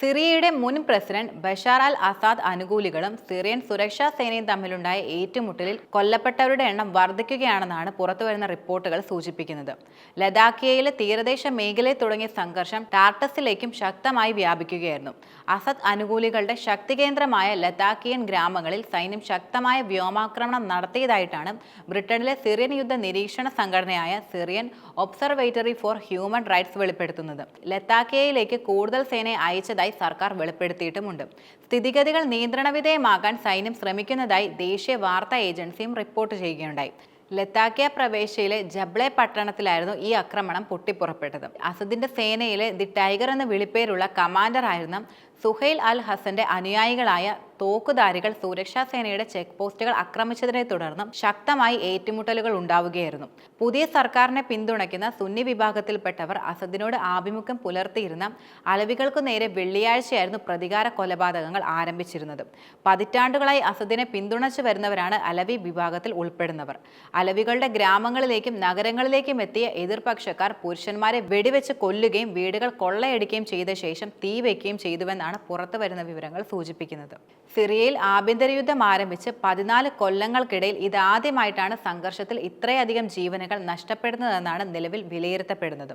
സിറിയയുടെ മുൻ president Bashar al Assad അനുകൂലികളും സിറിയൻ സുരക്ഷാ സേനയും തമ്മിലുണ്ടായ ഏറ്റുമുട്ടലിൽ കൊല്ലപ്പെട്ടവരുടെ എണ്ണം വർദ്ധിക്കുകയാണെന്നാണ് പുറത്തുവരുന്ന റിപ്പോർട്ടുകൾ സൂചിപ്പിക്കുന്നത്. ലഡാക്കിയയിലെ തീരദേശ മേഖലയിൽ തുടങ്ങിയ സംഘർഷം ടാർട്ടസിലേക്കും ശക്തമായി വ്യാപിക്കുകയായിരുന്നു. അസദ് അനുകൂലികളുടെ ശക്തി കേന്ദ്രമായ ലഡാക്കിയൻ ഗ്രാമങ്ങളിൽ സൈന്യം ശക്തമായ വ്യോമാക്രമണം നടത്തിയതായിട്ടാണ് ബ്രിട്ടനിലെ സിറിയൻ യുദ്ധ നിരീക്ഷണ സംഘടനയായ Syrian Observatory for Human Rights വെളിപ്പെടുത്തുന്നത്. ലത്താക്കിയയിലേക്ക് കൂടുതൽ സേനയെ അയച്ചതായി സർക്കാർ വെളിപ്പെടുത്തിയിട്ടുമുണ്ട്. സ്ഥിതിഗതികൾ നിയന്ത്രണവിധേയമാക്കാൻ സൈന്യം ശ്രമിക്കുന്നതായി ദേശീയ വാർത്താ ഏജൻസിയും റിപ്പോർട്ട് ചെയ്യുകയുണ്ടായി. ലത്താക്കിയ പ്രവേശയിലെ ജബ്ലെ പട്ടണത്തിലായിരുന്നു ഈ ആക്രമണം പൊട്ടിപ്പുറപ്പെട്ടത്. അസദിന്റെ സേനയിലെ ദി ടൈഗർ എന്ന വിളിപ്പേരുള്ള കമാൻഡർ ആയിരുന്ന സുഹൈൽ അൽ ഹസന്റെ അനുയായികളായ തോക്കുധാരികൾ സുരക്ഷാ സേനയുടെ ചെക്ക് പോസ്റ്റുകൾ ആക്രമിച്ചതിനെ തുടർന്ന് ശക്തമായി ഏറ്റുമുട്ടലുകൾ ഉണ്ടാവുകയായിരുന്നു. പുതിയ സർക്കാരിനെ പിന്തുണയ്ക്കുന്ന സുന്നി വിഭാഗത്തിൽപ്പെട്ടവർ അസദിനോട് ആഭിമുഖ്യം പുലർത്തിയിരുന്ന അലവികൾക്കു നേരെ വെള്ളിയാഴ്ചയായിരുന്നു പ്രതികാര കൊലപാതകങ്ങൾ ആരംഭിച്ചിരുന്നത്. പതിറ്റാണ്ടുകളായി അസദിനെ പിന്തുണച്ചു വരുന്നവരാണ് അലവി വിഭാഗത്തിൽ ഉൾപ്പെടുന്നവർ. അലവികളുടെ ഗ്രാമങ്ങളിലേക്കും നഗരങ്ങളിലേക്കും എത്തിയ എതിർപക്ഷക്കാർ പുരുഷന്മാരെ വെടിവെച്ച് കൊല്ലുകയും വീടുകൾ കൊള്ളയടിക്കുകയും ചെയ്ത ശേഷം തീ വയ്ക്കുകയും ചെയ്തുവെന്നാണ് പുറത്തു വരുന്ന വിവരങ്ങൾ സൂചിപ്പിക്കുന്നത്. സിറിയയിൽ ആഭ്യന്തര യുദ്ധം ആരംഭിച്ച് പതിനാല് കൊല്ലങ്ങൾക്കിടയിൽ ഇതാദ്യമായിട്ടാണ് സംഘർഷത്തിൽ ഇത്രയധികം ജീവനുകൾ നഷ്ടപ്പെടുന്നതെന്നാണ് നിലവിൽ വിലയിരുത്തപ്പെടുന്നത്.